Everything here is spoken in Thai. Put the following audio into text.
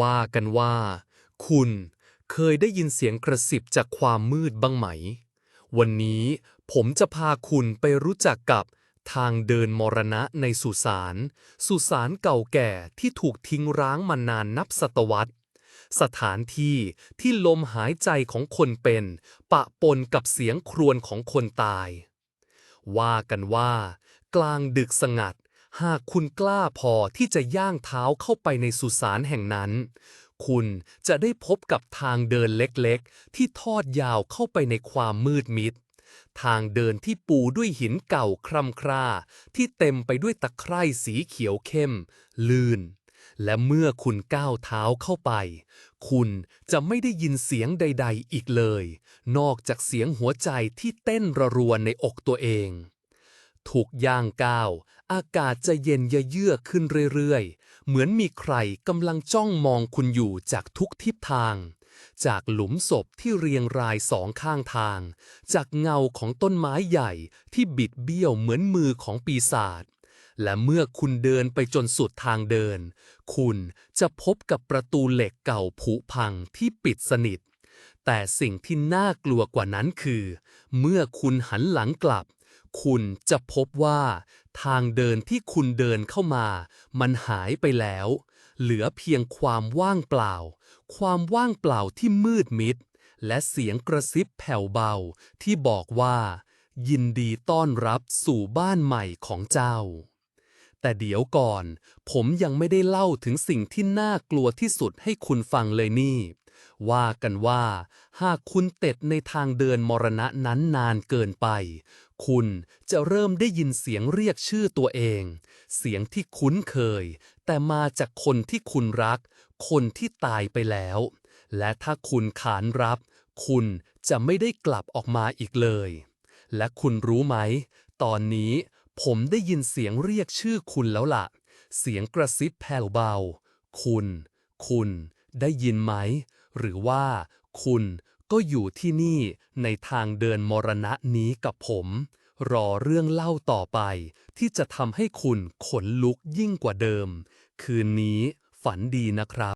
ว่ากันว่า คุณเคยได้ยินเสียงกระสิบจากความมืดบ้างไหม วันนี้ผมจะพาคุณไปรู้จักกับทางเดินมรณะในสุสาน สุสานเก่าแก่ที่ถูกทิ้งร้างมานานนับศตวรรษ สถานที่ที่ลมหายใจของคนเป็น ปะปนกับเสียงครวญของคนตาย ว่ากันว่า กลางดึกสงัด หากคุณกล้าพอที่จะย่างเท้าเข้าไปในสุสานแห่งนั้น คุณจะได้พบกับทางเดินเล็กๆ ที่ทอดยาวเข้าไปในความมืดมิด ทางเดินที่ปูด้วยหินเก่าคร่ำคร่าที่เต็มไปด้วยตะไคร่สีเขียวเข้ม ลื่น และเมื่อคุณก้าวเท้าเข้าไป คุณจะไม่ได้ยินเสียงใด ๆ อีกเลย นอกจากเสียงหัวใจที่เต้นระรัวในอกตัวเอง ถูกย่างก้าว อากาศจะเย็นเยือกขึ้นเรื่อยๆ เหมือนมีใครกำลังจ้องมองคุณอยู่จากทุกทิศทาง จากหลุมศพที่เรียงรายสองข้างทาง จากเงาของต้นไม้ใหญ่ที่บิดเบี้ยวเหมือนมือของปีศาจและเมื่อคุณเดินไปจนสุดทางเดิน คุณจะพบกับประตูเหล็กเก่าผุพังที่ปิดสนิท แต่สิ่งที่น่ากลัวกว่านั้นคือ เมื่อคุณหันหลังกลับ คุณจะพบว่าทางเดินที่คุณเดินเข้ามา มันหายไปแล้ว เหลือเพียงความว่างเปล่า ความว่างเปล่าที่มืดมิด และเสียงกระซิบแผ่วเบาที่บอกว่า ยินดีต้อนรับสู่บ้านใหม่ของเจ้า แต่เดี๋ยวก่อน ผมยังไม่ได้เล่าถึงสิ่งที่น่ากลัวที่สุดให้คุณฟังเลยนี่ว่ากันว่า หากคุณเต็ดในทางเดินมรณะนั้นนานเกินไป คุณจะเริ่มได้ยินเสียงเรียกชื่อตัวเอง เสียงที่คุ้นเคย แต่มาจากคนที่คุณรัก คนที่ตายไปแล้ว และถ้าคุณขานรับ คุณจะไม่ได้กลับออกมาอีกเลย และคุณรู้ไหม ตอนนี้ผมได้ยินเสียงเรียกชื่อคุณแล้วล่ะ เสียงกระซิบแผ่วเบา คุณ คุณ ได้ยินไหม หรือว่า คุณ ก็อยู่ที่นี่ในทางเดินมรณะนี้กับผม รอเรื่องเล่าต่อไป ที่จะทำให้คุณขนลุกยิ่งกว่าเดิม คืนนี้ฝันดีนะครับ